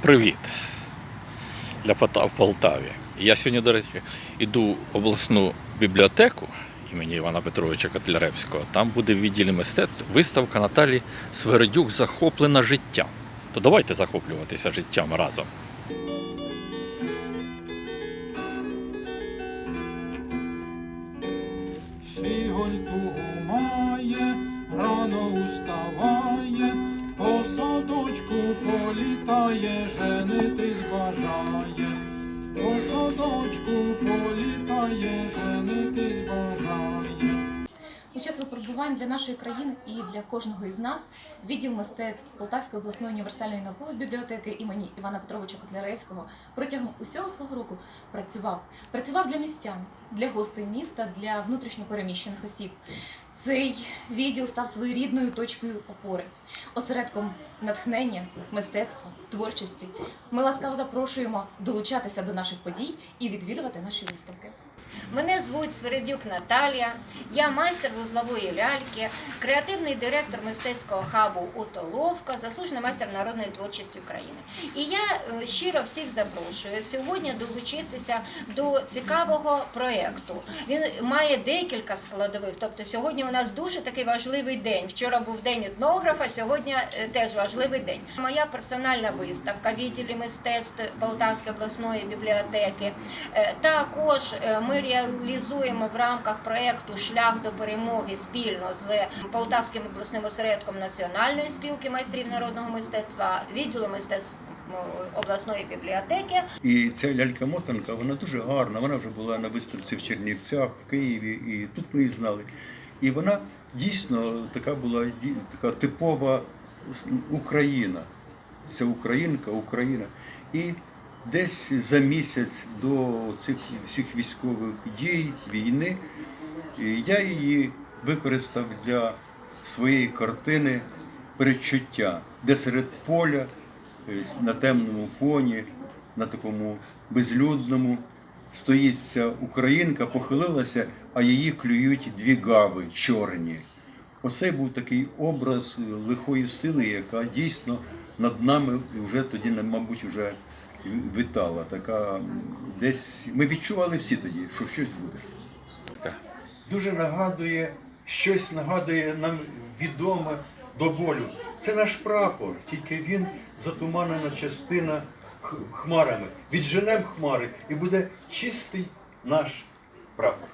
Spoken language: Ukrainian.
Привіт для фото в Полтаві. Я сьогодні, до речі, іду в обласну бібліотеку імені Івана Петровича Котляревського. Там буде в відділі мистецтв виставка Наталі Свередюк захоплена життям. То давайте захоплюватися життям разом. Тугу має, рано уставає, політає, женитись бажає, по садочку політає, женитись бажає. У час випробувань для нашої країни і для кожного із нас відділ мистецтв Полтавської обласної універсальної наукової бібліотеки імені Івана Петровича Котляревського протягом усього свого року працював. Працював для містян, для гостей міста, для внутрішньопереміщених осіб. Цей відділ став своєрідною точкою опори, осередком натхнення, мистецтва, творчості. Ми ласкаво запрошуємо долучатися до наших подій і відвідувати наші виставки. Мене звуть Свередюк Наталія, я майстер вузлової ляльки, креативний директор мистецького хабу Утоловка, заслужений майстер народної творчості України. І я е, щиро всіх запрошую сьогодні долучитися до цікавого проєкту. Він має декілька складових. Тобто сьогодні у нас дуже такий важливий день. Вчора був день етнографа, сьогодні е, теж важливий день. Моя персональна виставка відділі мистецтв Полтавської обласної бібліотеки. Е, Також е, ми реалізуємо в рамках проєкту Шлях до перемоги спільно з Полтавським обласним осередком Національної спілки майстрів народного мистецтва, відділу мистецтв обласної бібліотеки. І ця лялька-мотанка, вона дуже гарна. Вона вже була на виставці в Чернівцях, в Києві, і тут ми її знали. І вона дійсно така була така типова Україна. Це Українка, Україна. І десь за місяць до цих всіх військових дій, війни, я її використав для своєї картини передчуття, де серед поля е, на темному фоні, на такому безлюдному, стоїть ця українка, похилилася, а її клюють дві гави чорні. Оце був такий образ лихої сили, яка дійсно над нами вже тоді, мабуть, вже витала. Така десь ми відчували всі тоді, що щось буде. Дуже нагадує, щось нагадує нам відоме до болю. Це наш прапор, тільки він затуманена частина хмарами. Відженем хмари і буде чистий наш прапор.